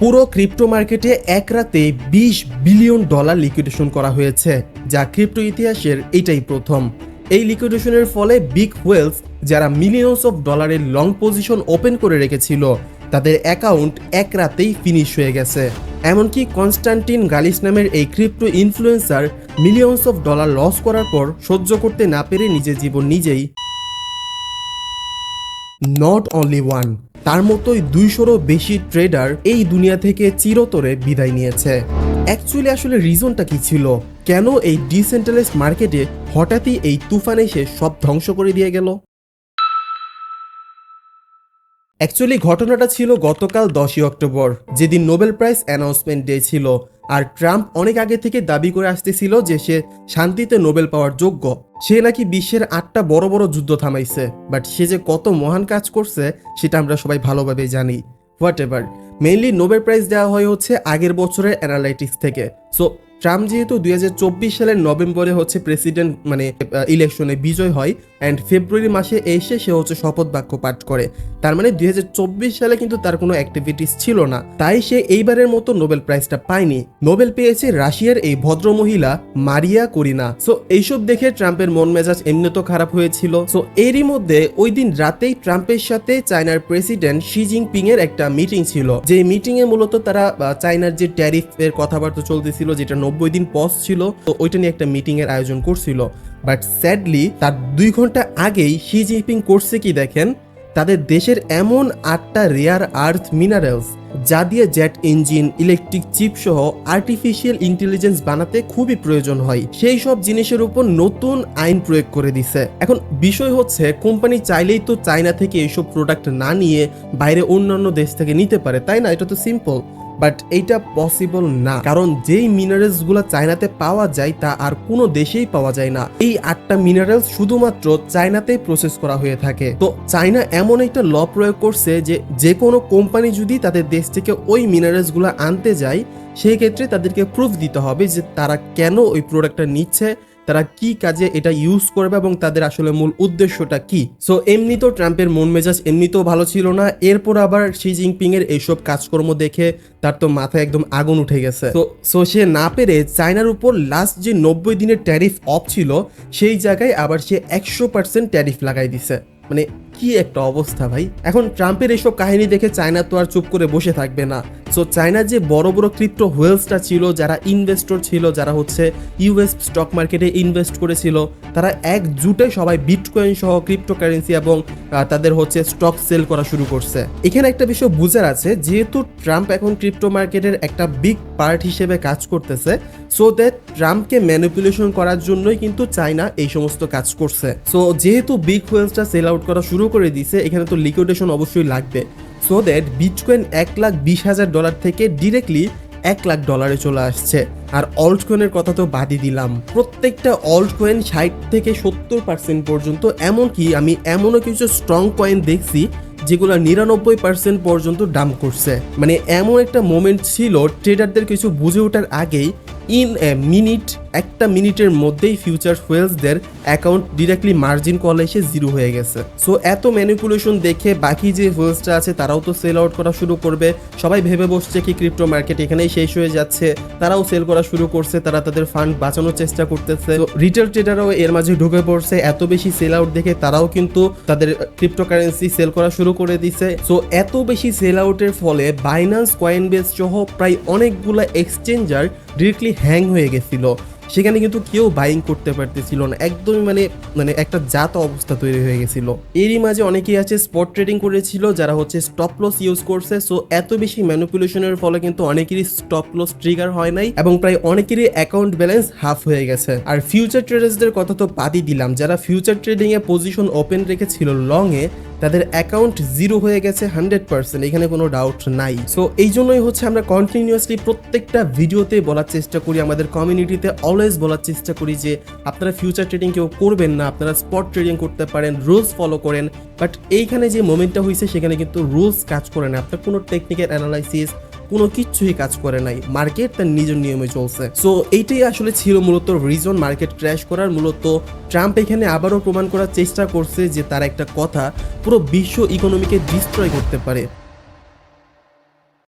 পুরো ক্রিপ্টো মার্কেটে এক রাতে বিশ বিলিয়ন ডলার লিকুইডেশন করা হয়েছে, যা ক্রিপ্টো ইতিহাসের এটাই প্রথম। এই লিকুইডেশনের ফলে বিগ ওয়েলস, যারা মিলিয়নস অফ ডলারের লং পজিশন ওপেন করে রেখেছিল, তাদের অ্যাকাউন্ট এক রাতেই ফিনিশ হয়ে গেছে। এমনকি কনস্টান্টিন গালিস নামের এই crypto influencer millions of dollar loss করার পর সহ্য করতে না পেরে নিজের জীবন নিজেই নট অনলি ওয়ান তার মতোই দুইশোরও বেশি ট্রেডার এই দুনিয়া থেকে চিরতরে বিদায় নিয়েছে। অ্যাকচুয়ালি আসলে রিজনটা কি ছিল? কেন এই ডিসেন্ট্রালাইজ মার্কেটে হঠাৎই এই তুফান এসে সব ধ্বংস করে দিয়ে গেল? অ্যাকচুয়ালি ঘটনাটা ছিল গতকাল দশই অক্টোবর, যেদিন নোবেল প্রাইজ অ্যানাউন্সমেন্ট ডে ছিল। আর ট্রাম্প অনেক আগে থেকে দাবি করে আসতেছিল যে সে শান্তিতে নোবেল পাওয়ার যোগ্য। সে নাকি বিশ্বের আটটা বড় বড় যুদ্ধ থামাইছে। বাট সে যে কত মহান কাজ করছে, সেটা আমরা সবাই ভালোভাবে জানি। Whatever mainly Nobel prize দেওয়া হয় হচ্ছে আগের বছরের অ্যানালাইটিক্স থেকে। সো, ট্রাম্প যেহেতু দুই হাজার চব্বিশ সালের নভেম্বরে হচ্ছে প্রেসিডেন্ট মানে ইলেকশনে বিজয় হয়, অ্যান্ড ফেব্রুয়ারি মাসে এসে সে হচ্ছে শপথ বাক্য পাঠ করে। তার মানে দুই হাজার চব্বিশ সালে কিন্তু তার কোনো অ্যাক্টিভিটিস ছিল না। তাই সে এইবারের মতো নোবেল প্রাইজটা পায়নি। নোবেল পেয়েছে রাশিয়ার এই ভদ্র মহিলা মারিয়া করিনা। সো এইসব দেখে ট্রাম্পের মন মেজাজ এমনি তো খারাপ হয়েছিল। সো এরই মধ্যে ওই দিন রাতেই ট্রাম্পের সাথে চায়নার প্রেসিডেন্ট শি জিনপিং এর একটা মিটিং ছিল। যে মিটিং এ মূলত তারা চায়নার যে ট্যারিফ এর কথাবার্তা চলতেছিল, যেটা নব্বই দিন পজ ছিল, তো ওইটা নিয়ে একটা মিটিং এর আয়োজন করছিল। বাট স্যাডলি তার দুই ঘণ্টা আগেই শি জিনপিং করছে কি দেখেন? তাদের দেশের এমন আটটা রেয়ার আর্থ মিনারেলস যা দিয়ে জেট ইঞ্জিন ইলেকট্রিক চিপ সহ আর্টিফিশিয়াল ইন্টেলিজেন্স বানাতে খুবই প্রয়োজন হয়। সেই সব জিনিসের উপর নতুন আইন প্রয়োগ করে দিছে। এখন বিষয় হচ্ছে কোম্পানি চাইলেই তো চায়না থেকে এইসব প্রোডাক্ট না নিয়ে বাইরে অন্যান্য দেশ থেকে নিতে পারে, তাই না? এটা তো সিম্পল বাট এইটা পসিবল না। কারণ যেই মিনারেলসগুলো চায়নাতে পাওয়া যায়, তা আর কোনো দেশেই পাওয়া যায় না। এই আটটা মিনারেলস শুধুমাত্র চায়নাতেই প্রসেস করা হয়ে থাকে। তো চায়না এমন একটা ল প্রয়োগ করছে যে যে কোনো কোম্পানি যদি তাদের দেশ থেকে ওই মিনারেলসগুলো আনতে যায়, সেই ক্ষেত্রে তাদেরকে প্রুফ দিতে হবে যে তারা কেন ওই প্রোডাক্টটা নিচ্ছে তারা কি কাজে এটা ইউজ করবে এবং তাদের আসলে মূল উদ্দেশ্যটা কি? সো এমনিতেও ট্রাম্পের মন মেজাজ এমনিতেও ভালো ছিল না। এরপর আবার শি জিনপিং এর এইসব কাজকর্ম দেখে তার তো মাথায় একদম আগুন উঠে গেছে। তো সো সে না পেরে চায়নার উপর লাস্ট যে নব্বই দিনের ট্যারিফ অফ ছিল, সেই জায়গায় আবার সে একশো পার্সেন্ট ট্যারিফ লাগাই দিছে। মানে কি একটা অবস্থা ভাই? এখন ট্রাম্পের এইসব কাহিনী দেখে চায়না তো আর চুপ করে বসে থাকবে না। সো চায়নার যে বড় বড় ক্রিপ্টো হোয়েলসটা ছিল, যারা ইনভেস্টর ছিল, যারা হচ্ছে ইউএস স্টক মার্কেটে ইনভেস্ট করেছিল, তারা একজুটে সবাই বিটকয়েন সহ ক্রিপ্টো কারেন্সি এবং তাদের হচ্ছে স্টক সেল করা শুরু করছে। এখানে একটা বিষয় বুঝার আছে, যেহেতু ট্রাম্প এখন ক্রিপ্টো মার্কেটের একটা বিগ পার্ট হিসেবে কাজ করতেছে সো দ্যাট ট্রাম্পকে ম্যানিপুলেশন করার জন্যই কিন্তু চায়না এই সমস্ত কাজ করছে। সো যেহেতু বিগ হোয়েলসটা সেল আউট করা শুরু করে দিছে, এখানে তো লিকুইডেশন অবশ্যই লাগবে। সো দ্যাট বিটকয়েন এক লাখ বিশ হাজার ডলার থেকে ডিরেক্টলি এক লাখ ডলারে চলে আসছে। আর অল্ট কয়েনের কথা তো বাদই দিলাম। প্রত্যেকটা অল্ট কয়েন ষাট থেকে সত্তর পার্সেন্ট পর্যন্ত, এমনকি আমি এমনও কিছু স্ট্রং কয়েন দেখছি, যেগুলো নিরানব্বই পার্সেন্ট পর্যন্ত ডাম করছে। মানে এমন একটা মোমেন্ট ছিল ট্রেডারদের কিছু বুঝে ওঠার আগেই ইন এ মিনিট, একটা মিনিটের মধ্যেই ফিউচার ফুয়েলসদের অ্যাকাউন্ট ডিরেক্টলি মার্জিন কল এসে জিরো হয়ে গেছে। সো, এত ম্যানিপুলেশন দেখে বাকি যে ফুয়েলসটা আছে, তারাও তো সেল আউট করা শুরু করবে। সবাই ভেবে বসছে কি ক্রিপ্টো মার্কেট এখানেই শেষ হয়ে যাচ্ছে। তারাও সেল করা শুরু করছে, তারা তাদের ফান্ড বাঁচানোর চেষ্টা করতেছে। রিটেল ট্রেডারও এর মাঝে ঢুকে পড়ছে, এত বেশি সেল আউট দেখে তারাও কিন্তু তাদের ক্রিপ্টো কারেন্সি সেল করা শুরু করে দিছে। সো, এত বেশি সেল আউটের ফলে বাইন্যান্স কয়েন বেস সহ প্রায় অনেকগুলো এক্সচেঞ্জার ডিরেক্টলি হ্যাং হয়ে গেছিল। সেখানে কিন্তু কেউ বাইং করতে পারতেছিল না। একদমই মানে মানে একটা জাত অবস্থা তৈরি হয়ে গেছিল। এরই মাঝে অনেকেই আছে স্পট ট্রেডিং করেছিল, যারা হচ্ছে স্টপ লস ইউজ করছে। সো এত বেশি ম্যানুপুলেশনের ফলে কিন্তু অনেকেরই স্টপ লস ট্রিগার হয় নাই এবং প্রায় অনেকেরই অ্যাকাউন্ট ব্যালেন্স হাফ হয়ে গেছে। আর ফিউচার ট্রেডার্সদের কথা তো বাদই দিলাম। যারা ফিউচার ট্রেডিংয়ে পজিশন ওপেন রেখেছিল লং এ তাদের অ্যাকাউন্ট জিরো হয়ে গেছে হান্ড্রেড পার্সেন্ট এখানে কোনো ডাউট নাই। সো এই জন্যই হচ্ছে আমরা কন্টিনিউয়াসলি প্রত্যেকটা ভিডিওতে বলার চেষ্টা করি, আমাদের কমিউনিটিতে অলওয়েজ বলার চেষ্টা করি যে, আপনারা ফিউচার ট্রেডিং কেউ করবেন না, আপনারা স্পট ট্রেডিং করতে পারেন রুলস ফলো করেন বাট এইখানে যে মোমেন্টটা হয়েছে, সেখানে কিন্তু রুলস কাজ করে না। আপনার কোনো টেকনিক্যাল অ্যানালাইসিস কোনো কিচ্ছুই কাজ করে নাই। মার্কেট তার নিজের নিয়মে চলছে। সো এইটাই আসলে ছিল মূলত রিজন মার্কেট ক্র্যাশ করার। মূলত ট্রাম্প এখানে আবারও প্রমাণ করার চেষ্টা করছে যে তার একটা কথা পুরো বিশ্ব ইকোনমিকে ডিস্ট্রয় করতে পারে।